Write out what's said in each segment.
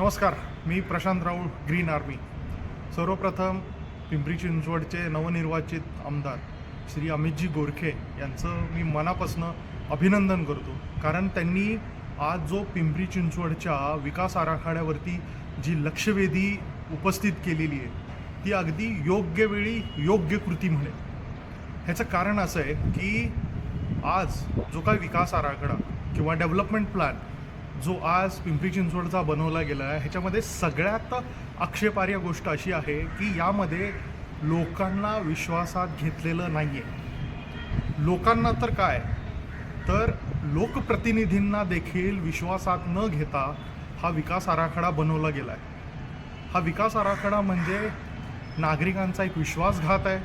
नमस्कार मी Prashant Raul green army. सर्वप्रथम पिंपरी चिंचवडचे नवनिर्वाचित आमदार श्री अमितजी गोरखे यांचं मी मनापासून अभिनंदन करतो. कारण त्यांनी आज जो पिंपरी चिंचवडच्या विकास आराखड्यावरती जी लक्षवेधी उपस्थित केलेली आहे ती अगदी योग्य वेळी योग्य कृती म्हणे ह्याचं कारण असं आहे की आज जो काही विकास आराखडा किंवा डेव्हलपमेंट प्लॅन जो आज पिंपरी चिंचवडचा बनवला गेला आहे ह्याच्यामध्ये सगळ्यात आक्षेपार्ह गोष्ट अशी आहे की यामध्ये लोकांना विश्वासात घेतलेलं नाही आहे लोकांना तर काय? तर लोकप्रतिनिधींना देखील विश्वासात न घेता हा विकास आराखडा बनवला गेला आहे हा विकास आराखडा म्हणजे नागरिकांचा एक विश्वासघात आहे.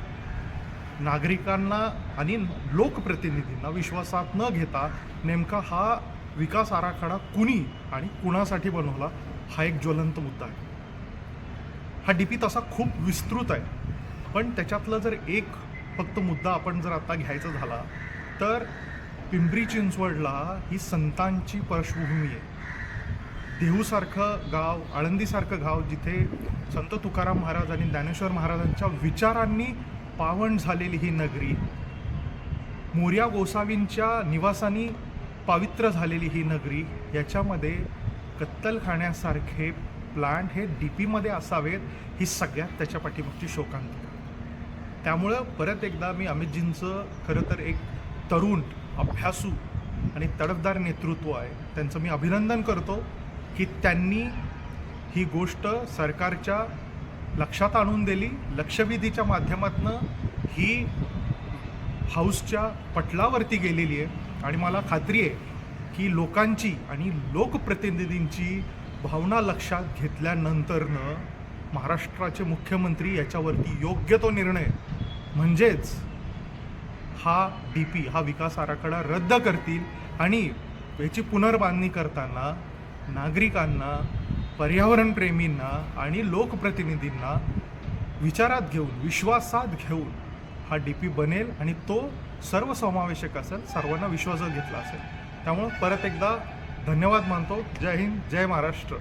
नागरिकांना आणि लोकप्रतिनिधींना विश्वासात न घेता नेमका हा विकास आराखडा कुणी आणि कुणासाठी बनवला हा एक ज्वलंत मुद्दा आहे. हा डी पी तसा खूप विस्तृत आहे. पण त्याच्यातलं जर एक फक्त मुद्दा आपण जर आता घ्यायचा झाला तर पिंपरी चिंचवडला ही संतांची पार्श्वभूमी आहे. देहूसारखं गाव आळंदीसारखं गाव जिथे संत तुकाराम महाराज आणि ज्ञानेश्वर महाराजांच्या विचारांनी पावन झालेली ही नगरी मोर्या गोसावींच्या निवासानी पावित्र झालेली ही नगरी याच्यामध्ये कत्तलखान्यासारखे प्लांट हे डी पीमध्ये असावेत ही सगळ्यात त्याच्या पाठीमागची शोकांतिका त्यामुळं परत एकदा मी अमितजींचं खरं तर एक तरुण अभ्यासू आणि तडफदार नेतृत्व आहे. त्यांचं मी अभिनंदन करतो की त्यांनी ही गोष्ट सरकारच्या लक्षात आणून दिली. लक्षवेधीच्या माध्यमातून ही हाऊसच्या पटलावरती गेलेली आहे. आणि मला खात्री आहे की लोकांची आणि लोकप्रतिनिधींची भावना लक्षात घेतल्यानंतरनं महाराष्ट्राचे मुख्यमंत्री याच्यावरती योग्य तो निर्णय म्हणजेच हा डी पी हा विकास आराखडा रद्द करतील आणि याची पुनर्बांधणी करताना नागरिकांना पर्यावरणप्रेमींना आणि लोकप्रतिनिधींना विचारात घेऊन विश्वासात घेऊन हा डी पी बनेल आणि तो सर्वसमावेशक असेल सर्वांना विश्वासात घेतला असेल. त्यामुळं परत एकदा धन्यवाद मानतो. जय हिंद जय महाराष्ट्र.